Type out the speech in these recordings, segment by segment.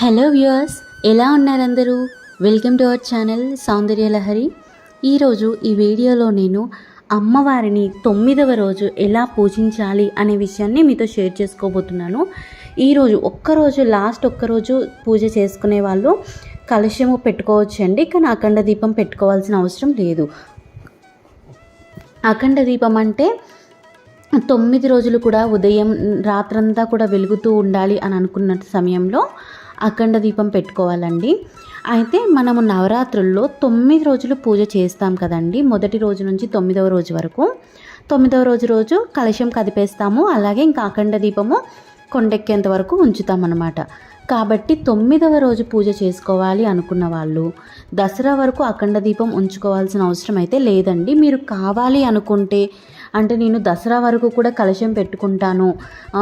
Hello viewers ఎలా ఉన్నారందరూ? Welcome to our channel Soundarya Lahari. ఈరోజు ఈ వీడియోలో నేను అమ్మవారిని తొమ్మిదవ రోజు ఎలా పూజించాలి అనే విషయాన్ని మీతో షేర్ చేసుకోబోతున్నాను. ఈరోజు ఒక్కరోజు లాస్ట్ ఒక్కరోజు పూజ చేసుకునే వాళ్ళు కలశము పెట్టుకోవచ్చండి కానీ అఖండ దీపం పెట్టుకోవాల్సిన అవసరం లేదు. అఖండ దీపం అంటే తొమ్మిది రోజులు కూడా ఉదయం రాత్రంతా కూడా వెలుగుతూ ఉండాలి అని అనుకున్న సమయంలో అఖండ దీపం పెట్టుకోవాలండి. అయితే మనము నవరాత్రుల్లో తొమ్మిది రోజులు పూజ చేస్తాం కదండి. మొదటి రోజు నుంచి తొమ్మిదవ రోజు వరకు. తొమ్మిదవ రోజు రోజు కలశం కదిపేస్తాము. అలాగే ఇంకా అఖండ దీపము కొండెక్కేంత వరకు ఉంచుతామన్నమాట. కాబట్టి తొమ్మిదవ రోజు పూజ చేసుకోవాలి అనుకున్న వాళ్ళు దసరా వరకు అఖండ దీపం ఉంచుకోవాల్సిన అవసరం అయితే లేదండి. మీరు కావాలి అనుకుంటే అంటే నేను దసరా వరకు కూడా కలశం పెట్టుకుంటాను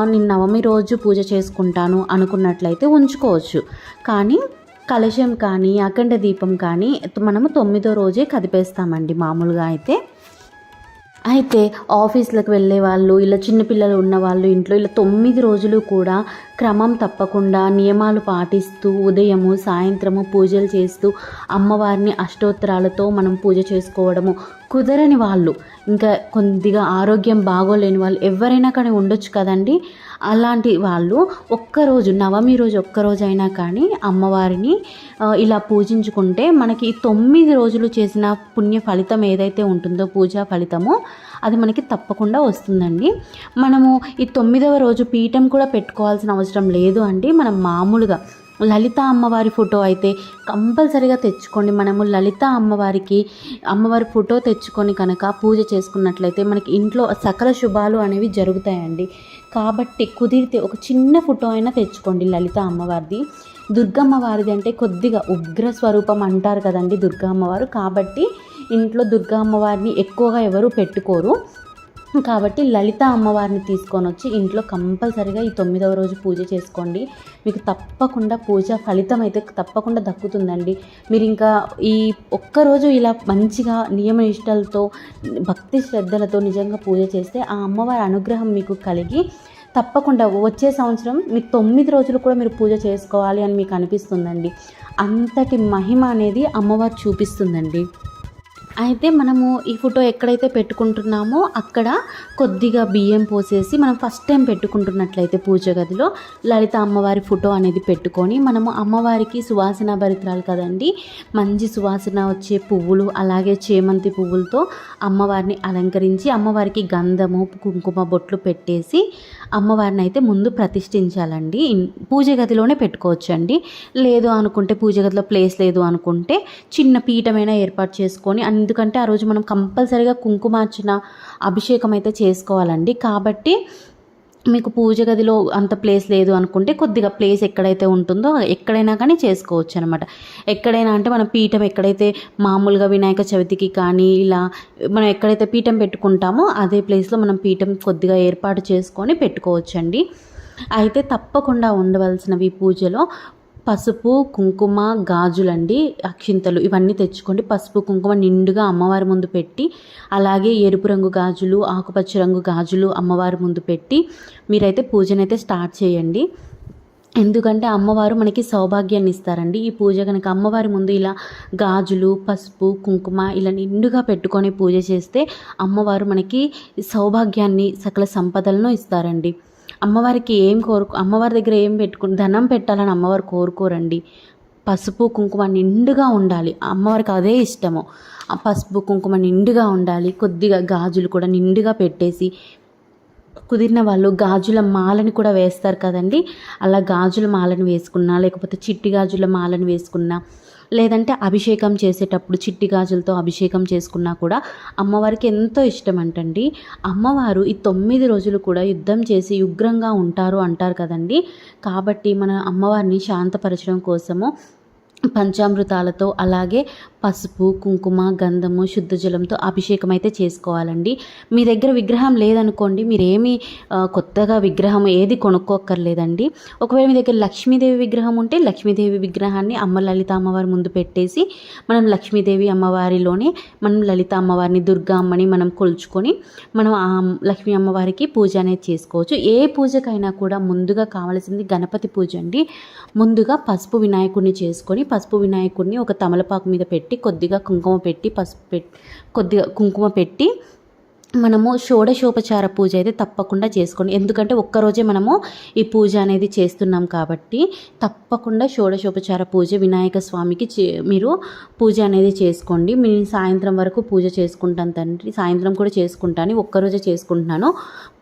నేను నవమి రోజు పూజ చేసుకుంటాను అనుకున్నట్లయితే ఉంచుకోవచ్చు. కానీ కలశం కానీ అఖండ దీపం కానీ మనము తొమ్మిదో రోజే కదిపేస్తామండి మామూలుగా అయితే. అయితే ఆఫీస్లకు వెళ్ళే వాళ్ళు ఇలా చిన్నపిల్లలు ఉన్నవాళ్ళు ఇంట్లో ఇలా తొమ్మిది రోజులు కూడా క్రమం తప్పకుండా నియమాలు పాటిస్తూ ఉదయము సాయంత్రము పూజలు చేస్తూ అమ్మవారిని అష్టోత్తరాలతో మనం పూజ చేసుకోవడము కుదరని వాళ్ళు ఇంకా కొద్దిగా ఆరోగ్యం బాగోలేని వాళ్ళు ఎవరైనా కానీ ఉండొచ్చు కదండి. అలాంటి వాళ్ళు ఒక్కరోజు నవమి రోజు ఒక్కరోజైనా అయినా కానీ అమ్మవారిని ఇలా పూజించుకుంటే మనకి తొమ్మిది రోజులు చేసిన పుణ్య ఫలితం ఏదైతే ఉంటుందో పూజా ఫలితమో అది మనకి తప్పకుండా వస్తుందండి. మనము ఈ తొమ్మిదవ రోజు పీఠం కూడా పెట్టుకోవాల్సిన అవసరం లేదు అండి. మనం మామూలుగా లలిత అమ్మవారి ఫోటో అయితే కంపల్సరీగా తెచ్చుకోండి. మనము లలిత అమ్మవారికి అమ్మవారి ఫోటో తెచ్చుకొని కనుక పూజ చేసుకున్నట్లయితే మనకి ఇంట్లో సకల శుభాలు అనేవి జరుగుతాయండి. కాబట్టి కుదిరితే ఒక చిన్న ఫోటో అయినా తెచ్చుకోండి లలిత అమ్మవారిది. దుర్గమ్మ వారిది అంటే కొద్దిగా ఉగ్ర స్వరూపం అంటారు కదండి దుర్గా అమ్మవారు కాబట్టి ఇంట్లో దుర్గా అమ్మవారిని ఎక్కువగా ఎవరు పెట్టుకోరు. కాబట్టి లలిత అమ్మవారిని తీసుకొని వచ్చి ఇంట్లో కంపల్సరిగా ఈ తొమ్మిదవ రోజు పూజ చేసుకోండి. మీకు తప్పకుండా పూజ ఫలితం అయితే తప్పకుండా దక్కుతుందండి. మీరు ఇంకా ఈ ఒక్కరోజు ఇలా మంచిగా నియమ నిష్టలతో భక్తి శ్రద్ధలతో నిజంగా పూజ చేస్తే ఆ అమ్మవారి అనుగ్రహం మీకు కలిగి తప్పకుండా వచ్చే సంవత్సరం మీకు తొమ్మిది రోజులు కూడా మీరు పూజ చేసుకోవాలి అని మీకు అనిపిస్తుందండి. అంతటి మహిమ అనేది అమ్మవారు చూపిస్తుందండి. అయితే మనము ఈ ఫోటో ఎక్కడైతే పెట్టుకుంటున్నామో అక్కడ కొద్దిగా బియ్యం పోసేసి మనం ఫస్ట్ టైం పెట్టుకుంటున్నట్లయితే పూజ గదిలో లలిత అమ్మవారి ఫోటో అనేది పెట్టుకొని మనము అమ్మవారికి సువాసన భరిత్రాలు కదండి. మంచి సువాసన వచ్చే పువ్వులు అలాగే చేమంతి పువ్వులతో అమ్మవారిని అలంకరించి అమ్మవారికి గంధము కుంకుమ బొట్లు పెట్టేసి అమ్మవారిని అయితే ముందు ప్రతిష్ఠించాలండి. పూజ గదిలోనే పెట్టుకోవచ్చండి. లేదు అనుకుంటే పూజ గదిలో ప్లేస్ లేదు అనుకుంటే చిన్న పీఠమైనా ఏర్పాటు చేసుకొని అన్ని ఎందుకంటే ఆ రోజు మనం కంపల్సరీగా కుంకుమార్చన అభిషేకం అయితే చేసుకోవాలండి. కాబట్టి మీకు పూజ గదిలో అంత ప్లేస్ లేదు అనుకుంటే కొద్దిగా ప్లేస్ ఎక్కడైతే ఉంటుందో ఎక్కడైనా కానీ చేసుకోవచ్చు అనమాట ఎక్కడైనా అంటే మన పీఠం ఎక్కడైతే మామూలుగా వినాయక చవితికి కానీ ఇలా మనం ఎక్కడైతే పీఠం పెట్టుకుంటామో అదే ప్లేస్లో మనం పీఠం కొద్దిగా ఏర్పాటు చేసుకొని పెట్టుకోవచ్చండి. అయితే తప్పకుండా ఉండవలసినవి పూజలో పసుపు కుంకుమ గాజులండి అక్షింతలు ఇవన్నీ తెచ్చుకోండి. పసుపు కుంకుమ నిండుగా అమ్మవారి ముందు పెట్టి అలాగే ఎరుపు రంగు గాజులు ఆకుపచ్చ రంగు గాజులు అమ్మవారి ముందు పెట్టి మీరైతే పూజనైతే స్టార్ట్ చేయండి. ఎందుకంటే అమ్మవారు మనకి సౌభాగ్యాన్ని ఇస్తారండి. ఈ పూజ కనుక అమ్మవారి ముందు ఇలా గాజులు పసుపు కుంకుమ ఇలా నిండుగా పెట్టుకొని పూజ చేస్తే అమ్మవారు మనకి సౌభాగ్యాన్ని సకల సంపదలను ఇస్తారండి. అమ్మవారికి ఏం కోరుకు అమ్మవారి దగ్గర ఏం పెట్టుకుని ధనం పెట్టాలని అమ్మవారు కోరుకోరండి. పసుపు కుంకుమ నిండుగా ఉండాలి. అమ్మవారికి అదే ఇష్టము. ఆ పసుపు కుంకుమ నిండుగా ఉండాలి. కొద్దిగా గాజులు కూడా నిండుగా పెట్టేసి కుదిరిన వాళ్ళు గాజుల మాలని కూడా వేస్తారు కదండి. అలా గాజుల మాలను వేసుకున్నా లేకపోతే చిట్టి గాజుల మాలను వేసుకున్నా లేదంటే అభిషేకం చేసేటప్పుడు చిట్టి గాజులతో అభిషేకం చేసుకున్నా కూడా అమ్మవారికి ఎంతో ఇష్టం అంటండి. అమ్మవారు ఈ తొమ్మిది రోజులు కూడా యుద్ధం చేసి ఉగ్రంగా ఉంటారు అంటారు కదండి. కాబట్టి మన అమ్మవారిని శాంతపరచడం కోసము పంచామృతాలతో అలాగే పసుపు కుంకుమ గంధము శుద్ధ జలంతో అభిషేకం అయితే చేసుకోవాలండి. మీ దగ్గర విగ్రహం లేదనుకోండి మీరేమి కొత్తగా విగ్రహం ఏది కొనుక్కోక్కర్లేదండి. ఒకవేళ మీ దగ్గర లక్ష్మీదేవి విగ్రహం ఉంటే లక్ష్మీదేవి విగ్రహాన్ని అమ్మ లలిత అమ్మవారి ముందు పెట్టేసి మనం లక్ష్మీదేవి అమ్మవారిలోనే మనం లలిత అమ్మవారిని దుర్గా అమ్మని మనం కొలుచుకొని మనం ఆ లక్ష్మీ అమ్మవారికి పూజ అనేది చేసుకోవచ్చు. ఏ పూజకైనా కూడా ముందుగా కావాల్సింది గణపతి పూజ అండి. ముందుగా పసుపు వినాయకుడిని చేసుకొని పసుపు వినాయకుడిని ఒక తమలపాకు మీద పెట్టి కొద్దిగా కుంకుమ పెట్టి పసుపు పెట్టి కొద్దిగా కుంకుమ పెట్టి మనము షోడశోపచార పూజ అయితే తప్పకుండా చేసుకోండి. ఎందుకంటే ఒక్కరోజే మనము ఈ పూజ అనేది చేస్తున్నాం కాబట్టి తప్పకుండా షోడశోపచార పూజ వినాయక స్వామికి చే మీరు పూజ అనేది చేసుకోండి. నేను సాయంత్రం వరకు పూజ చేసుకుంటాను తండ్రి. సాయంత్రం కూడా చేసుకుంటాను. ఒక్కరోజే చేసుకుంటున్నాను.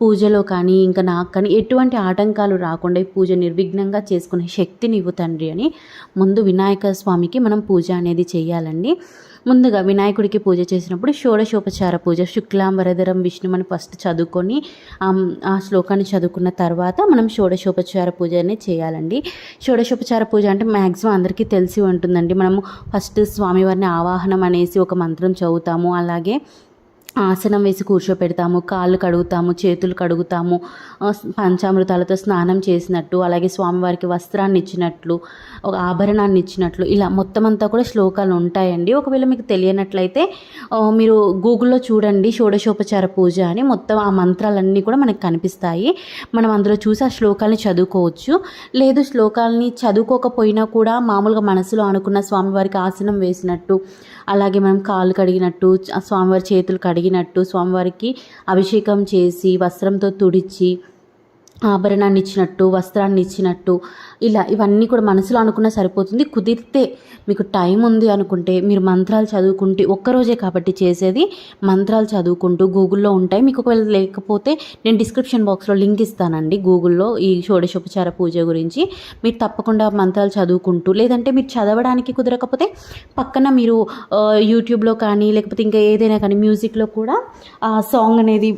పూజలో కానీ ఇంకా నాకు కానీ ఎటువంటి ఆటంకాలు రాకుండా ఈ పూజ నిర్విఘ్నంగా చేసుకునే శక్తిని ఇవ్వు తండ్రి అని ముందు వినాయక స్వామికి మనం పూజ అనేది చేయాలండి. ముందుగా వినాయకుడికి పూజ చేసినప్పుడు షోడశోపచార పూజ శుక్లాంబరధరం విష్ణుమని ఫస్ట్ చదువుకొని ఆ శ్లోకాన్ని చదువుకున్న తర్వాత మనం షోడశోపచార పూజ అనేది చేయాలండి. షోడశోపచార పూజ అంటే మ్యాక్సిమం అందరికీ తెలిసి ఉంటుందండి. మనము ఫస్ట్ స్వామివారిని ఆవాహనం అనేసి ఒక మంత్రం చదువుతాము. అలాగే ఆసనం వేసి కూర్చోపెడతాము కాళ్ళు కడుగుతాము చేతులు కడుగుతాము పంచామృతాలతో స్నానం చేసినట్టు అలాగే స్వామివారికి వస్త్రాన్ని ఇచ్చినట్లు ఒక ఆభరణాన్ని ఇచ్చినట్లు ఇలా మొత్తం అంతా కూడా శ్లోకాలు ఉంటాయండి. ఒకవేళ మీకు తెలియనట్లయితే మీరు గూగుల్లో చూడండి షోడశోపచార పూజ అని మొత్తం ఆ మంత్రాలన్నీ కూడా మనకు కనిపిస్తాయి. మనం అందులో చూసి ఆ శ్లోకాలని చదువుకోవచ్చు. లేదు శ్లోకాలని చదువుకోకపోయినా కూడా మామూలుగా మనసులో అనుకున్న స్వామివారికి ఆసనం వేసినట్టు అలాగే మనం కాళ్ళు కడిగినట్టు స్వామివారి చేతులు కడిగి అడిగినట్టు స్వామివారికి అభిషేకం చేసి వస్త్రంతో తుడిచి ఆభరణాన్ని ఇచ్చినట్టు వస్త్రాన్ని ఇచ్చినట్టు ఇలా ఇవన్నీ కూడా మనసులో అనుకున్న సరిపోతుంది. కుదిరితే మీకు టైం ఉంది అనుకుంటే మీరు మంత్రాలు చదువుకుంటే ఒక్కరోజే కాబట్టి చేసేది మంత్రాలు చదువుకుంటూ గూగుల్లో ఉంటాయి. మీకు ఒకవేళ లేకపోతే నేను డిస్క్రిప్షన్ బాక్స్లో లింక్ ఇస్తానండి గూగుల్లో ఈ షోడశోపచార పూజ గురించి. మీరు తప్పకుండా మంత్రాలు చదువుకుంటూ లేదంటే మీరు చదవడానికి కుదరకపోతే పక్కన మీరు యూట్యూబ్లో కానీ లేకపోతే ఇంకా ఏదైనా కానీ మ్యూజిక్లో కూడా ఆ సాంగ్ అనేది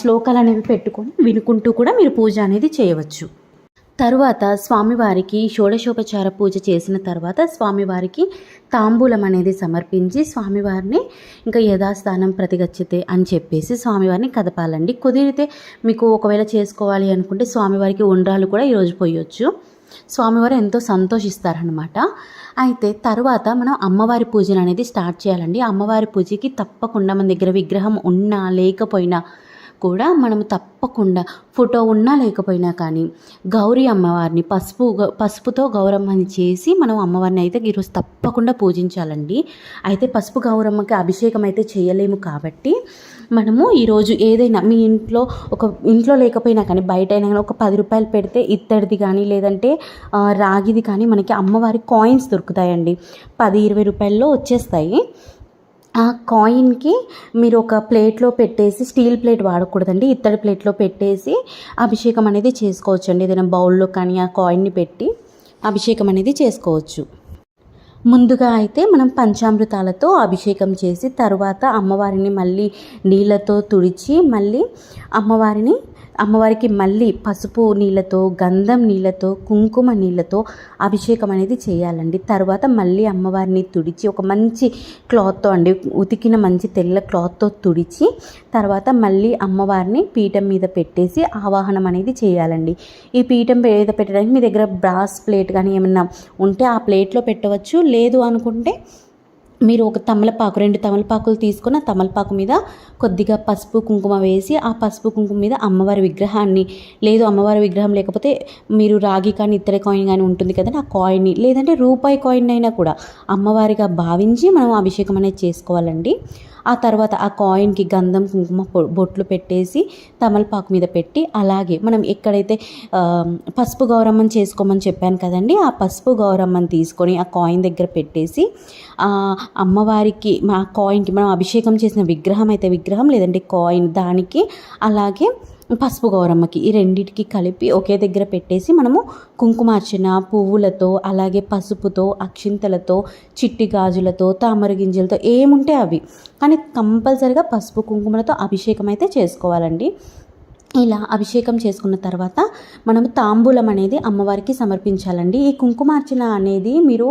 శ్లోకాలు అనేవి పెట్టుకొని వినుకుంటూ కూడా మీరు పూజ అనేది చేయవచ్చు. తరువాత స్వామివారికి షోడశోపచార పూజ చేసిన తర్వాత స్వామివారికి తాంబూలం అనేది సమర్పించి స్వామివారిని ఇంకా యథాస్థానం ప్రతిగచ్చితే అని చెప్పేసి స్వామివారిని కదపాలండి. కుదిరితే మీకు ఒకవేళ చేసుకోవాలి అనుకుంటే స్వామివారికి ఉండ్రాలు కూడా ఈరోజు పోయొచ్చు. స్వామివారు ఎంతో సంతోషిస్తారనమాట అయితే తర్వాత మనం అమ్మవారి పూజను అనేది స్టార్ట్ చేయాలండి. అమ్మవారి పూజకి తప్పకుండా మన దగ్గర విగ్రహం ఉన్నా లేకపోయినా కూడా మనం తప్పకుండా ఫోటో ఉన్నా లేకపోయినా కానీ గౌరీ అమ్మవారిని పసుపు పసుపుతో గౌరమ్మని చేసి మనం అమ్మవారిని అయితే ఈరోజు తప్పకుండా పూజించాలండి. అయితే పసుపు గౌరమ్మకి అభిషేకం అయితే చేయలేము కాబట్టి మనము ఈరోజు ఏదైనా మీ ఇంట్లో ఒక ఇంట్లో లేకపోయినా కానీ బయట అయినా కానీ ఒక పది రూపాయలు పెడితే ఇత్తడిది కానీ లేదంటే రాగిది కానీ మనకి అమ్మవారి కాయిన్స్ దొరుకుతాయండి. పది ఇరవై రూపాయల్లో వచ్చేస్తాయి. ఆ కాయిన్కి మీరు ఒక ప్లేట్లో పెట్టేసి స్టీల్ ప్లేట్ వాడకూడదండి. ఇత్తడి ప్లేట్లో పెట్టేసి అభిషేకం అనేది చేసుకోవచ్చండి. ఏదైనా బౌల్లో కానీ ఆ కాయిన్ని పెట్టి అభిషేకం అనేది చేసుకోవచ్చు. ముందుగా అయితే మనం పంచామృతాలతో అభిషేకం చేసి తర్వాత అమ్మవారిని మళ్ళీ నీళ్ళతో తుడిచి మళ్ళీ అమ్మవారిని అమ్మవారికి మళ్ళీ పసుపు నీళ్ళతో గంధం నీళ్ళతో కుంకుమ నీళ్ళతో అభిషేకం అనేది చేయాలండి. తర్వాత మళ్ళీ అమ్మవారిని తుడిచి ఒక మంచి క్లాత్తో అండి ఉతికిన మంచి తెల్ల క్లాత్తో తుడిచి తర్వాత మళ్ళీ అమ్మవారిని పీఠం మీద పెట్టేసి ఆవాహనం అనేది చేయాలండి. ఈ పీఠం మీద పెట్టడానికి మీ దగ్గర బ్రాస్ ప్లేట్ కానీ ఏమన్నా ఉంటే ఆ ప్లేట్లో పెట్టవచ్చు. లేదు అనుకుంటే మీరు ఒక తమలపాకు రెండు తమలపాకులు తీసుకొని ఆ తమలపాకు మీద కొద్దిగా పసుపు కుంకుమ వేసి ఆ పసుపు కుంకుమ మీద అమ్మవారి విగ్రహాన్ని లేదు అమ్మవారి విగ్రహం లేకపోతే మీరు రాగి కానీ ఇతర కాయిన్ కానీ ఉంటుంది కదండి ఆ కాయిన్ని లేదంటే రూపాయి కాయిన్ అయినా కూడా అమ్మవారిగా భావించి మనం అభిషేకం అనేది చేసుకోవాలండి. ఆ తర్వాత ఆ కాయిన్కి గంధం కుంకుమ బొట్లు పెట్టేసి తమలపాకు మీద పెట్టి అలాగే మనం ఎక్కడైతే పసుపు గౌరమ్మని చేసుకోమని చెప్పాను కదండి ఆ పసుపు గౌరమ్మని తీసుకొని ఆ కాయిన్ దగ్గర పెట్టేసి అమ్మవారికి మా కాయిన్కి మనం అభిషేకం చేసిన విగ్రహం అయితే విగ్రహం లేదంటే కాయిన్ దానికి అలాగే పసుపు గౌరమ్మకి ఈ రెండింటికి కలిపి ఒకే దగ్గర పెట్టేసి మనము కుంకుమార్చన పువ్వులతో అలాగే పసుపుతో అక్షింతలతో చిట్టి గాజులతో తామర గింజలతో ఏముంటే అవి. కానీ కంపల్సరిగా పసుపు కుంకుమలతో అభిషేకం అయితే చేసుకోవాలండి. ఇలా అభిషేకం చేసుకున్న తర్వాత మనం తాంబూలం అనేది అమ్మవారికి సమర్పించాలండి. ఈ కుంకుమార్చన అనేది మీరు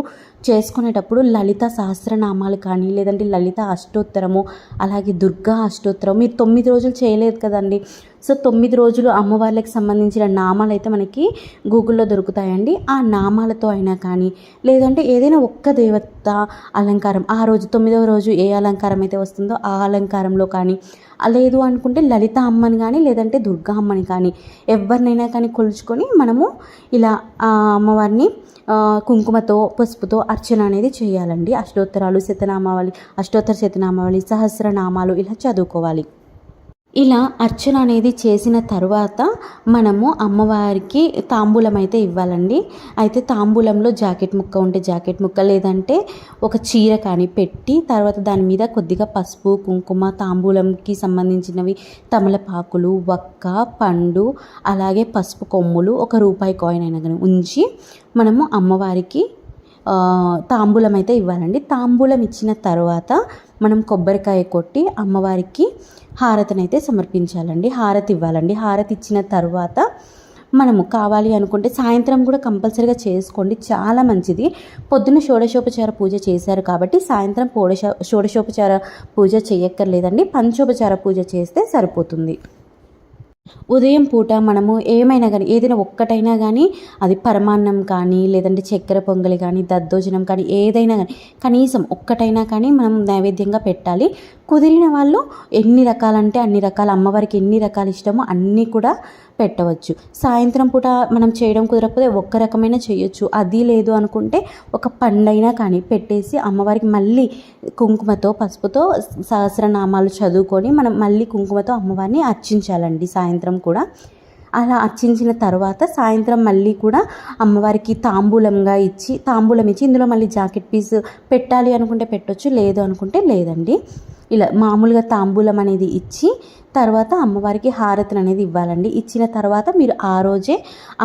చేసుకునేటప్పుడు లలిత సహస్రనామాలు కానీ లేదంటే లలిత అష్టోత్తరము అలాగే దుర్గా అష్టోత్తరం మీరు తొమ్మిది రోజులు చేయలేదు కదండి. సో తొమ్మిది రోజులు అమ్మవార్లకు సంబంధించిన నామాలు అయితే మనకి గూగుల్లో దొరుకుతాయండి. ఆ నామాలతో అయినా కానీ లేదంటే ఏదైనా ఒక్క దేవత అలంకారం ఆ రోజు తొమ్మిదవ రోజు ఏ అలంకారం అయితే వస్తుందో ఆ అలంకారంలో కానీ లేదు అనుకుంటే లలిత అమ్మని కానీ లేదంటే దుర్గా అమ్మని కానీ ఎవరినైనా కానీ కొలుచుకొని మనము ఇలా ఆ అమ్మవారిని కుంకుమతో పసుపుతో అర్చన అనేది చేయాలండి. అష్టోత్తరాలు శతనామావళి అష్టోత్తర శతనామావళి సహస్రనామాలు ఇలా చదువుకోవాలి. ఇలా అర్చన అనేది చేసిన తర్వాత మనము అమ్మవారికి తాంబూలం అయితే ఇవ్వాలండి. అయితే తాంబూలంలో జాకెట్ ముక్క ఉంటే జాకెట్ ముక్క లేదంటే ఒక చీర కానీ పెట్టి తర్వాత దాని మీద కొద్దిగా పసుపు కుంకుమ తాంబూలంకి సంబంధించినవి తమలపాకులు వక్క పండు అలాగే పసుపు కొమ్ములు ఒక రూపాయి కాయిన్ అయినా కానీ ఉంచి మనము అమ్మవారికి తాంబూలం అయితే ఇవ్వాలండి. తాంబూలం ఇచ్చిన తర్వాత మనం కొబ్బరికాయ కొట్టి అమ్మవారికి హారతిని అయితే సమర్పించాలండి. హారతి ఇవ్వాలండి. హారతి ఇచ్చిన తర్వాత మనము కావాలి అనుకుంటే సాయంత్రం కూడా కంపల్సరీగా చేసుకోండి. చాలా మంచిది. పొద్దున్న షోడశోపచార పూజ చేశారు కాబట్టి సాయంత్రం పోడశ షోడశోపచార పూజ చేయక్కర్లేదండి. పంచోపచార పూజ చేస్తే సరిపోతుంది. ఉదయం పూట మనము ఏమైనా కానీ ఏదైనా ఒక్కటైనా కానీ అది పరమాన్నం కానీ లేదంటే చక్కెర పొంగలి కానీ దద్దోజనం కానీ ఏదైనా కానీ కనీసం ఒక్కటైనా కానీ మనం నైవేద్యంగా పెట్టాలి. కుదిరిన వాళ్ళు ఎన్ని రకాలంటే అన్ని రకాల అమ్మవారికి ఎన్ని రకాలు ఇష్టమో అన్నీ కూడా పెట్టవచ్చు. సాయంత్రం పూట మనం చేయడం కుదరకపోతే ఒక్క రకమైన చేయొచ్చు. అది లేదు అనుకుంటే ఒక పండైనా కానీ పెట్టేసి అమ్మవారికి మళ్ళీ కుంకుమతో పసుపుతో సహస్రనామాలు చదువుకొని మనం మళ్ళీ కుంకుమతో అమ్మవారిని అర్చించాలండి సాయంత్రం సాయంత్రం కూడా. అలా అర్చించిన తర్వాత సాయంత్రం మళ్ళీ కూడా అమ్మవారికి తాంబూలంగా ఇచ్చి తాంబూలం ఇచ్చి ఇందులో మళ్ళీ జాకెట్ పీస్ పెట్టాలి అనుకుంటే పెట్టొచ్చు లేదు అనుకుంటే లేదండి. ఇలా మామూలుగా తాంబూలం అనేది ఇచ్చి తర్వాత అమ్మవారికి హారతులు అనేది ఇవ్వాలండి. ఇచ్చిన తర్వాత మీరు ఆ రోజే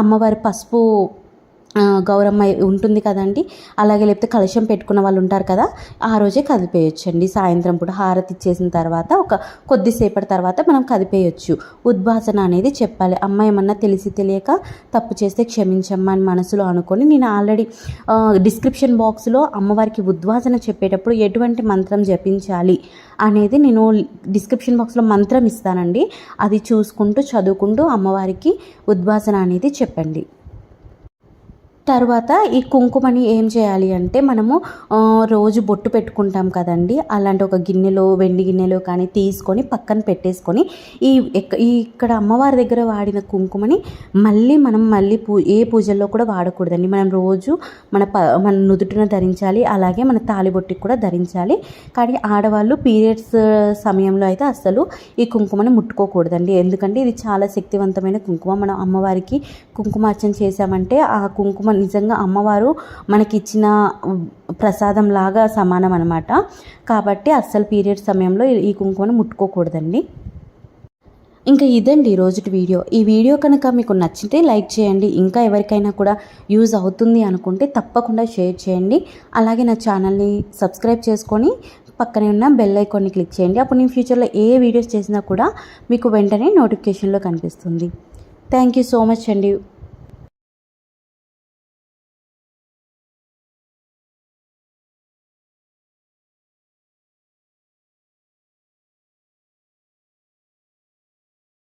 అమ్మవారి పసుపు గౌరమ్మ ఉంటుంది కదండి. అలాగే లేకపోతే కలశం పెట్టుకున్న వాళ్ళు ఉంటారు కదా ఆ రోజే కదిపేయొచ్చండి. సాయంత్రం పూట హారతి ఇచ్చేసిన తర్వాత ఒక కొద్దిసేపటి తర్వాత మనం కదిపేయొచ్చు. ఉద్భాసన అనేది చెప్పాలి. అమ్మ ఏమన్నా తెలిసి తెలియక తప్పు చేస్తే క్షమించమ్మా అని మనసులో అనుకొని నేను ఆల్రెడీ డిస్క్రిప్షన్ బాక్స్లో అమ్మవారికి ఉద్వాసన చెప్పేటప్పుడు ఎటువంటి మంత్రం జపించాలి అనేది నేను డిస్క్రిప్షన్ బాక్స్లో మంత్రం ఇస్తానండి. అది చూసుకుంటూ చదువుకుంటూ అమ్మవారికి ఉద్వాసన అనేది చెప్పండి. తర్వాత ఈ కుంకుమని ఏం చేయాలి అంటే మనము రోజు బొట్టు పెట్టుకుంటాం కదండి. అలాంటి ఒక గిన్నెలో వెండి గిన్నెలో కానీ తీసుకొని పక్కన పెట్టేసుకొని ఈ ఎక్క- ఈ ఇక్కడ అమ్మవారి దగ్గర వాడిన కుంకుమని మళ్ళీ మనం మళ్ళీ పూ ఏ పూజల్లో కూడా వాడకూడదండి. మనం రోజు మన ప మన నుదుటిన ధరించాలి అలాగే మన తాలిబొట్టికి కూడా ధరించాలి. కానీ ఆడవాళ్ళు పీరియడ్స్ సమయంలో అయితే అస్సలు ఈ కుంకుమని ముట్టుకోకూడదండి. ఎందుకంటే ఇది చాలా శక్తివంతమైన కుంకుమ. మనం అమ్మవారికి కుంకుమార్చన చేశామంటే ఆ కుంకుమ నిజంగా అమ్మవారు మనకి ఇచ్చిన ప్రసాదం లాగా సమానం అనమాట కాబట్టి అస్సలు పీరియడ్ సమయంలో ఈ- కుంకుమను ముట్టుకోకూడదండి. ఇంకా ఇదండి రోజుటి వీడియో. ఈ వీడియో కనుక మీకు నచ్చితే లైక్ చేయండి. ఇంకా ఎవరికైనా కూడా యూజ్ అవుతుంది అనుకుంటే తప్పకుండా షేర్ చేయండి. అలాగే నా ఛానల్ని సబ్స్క్రైబ్ చేసుకొని పక్కనే ఉన్న బెల్ ఐకాన్ని క్లిక్ చేయండి. అప్పుడు నేను ఫ్యూచర్లో ఏ వీడియోస్ చేసినా కూడా మీకు వెంటనే నోటిఫికేషన్లో కనిపిస్తుంది. థ్యాంక్ యూ సో మచ్ అండి.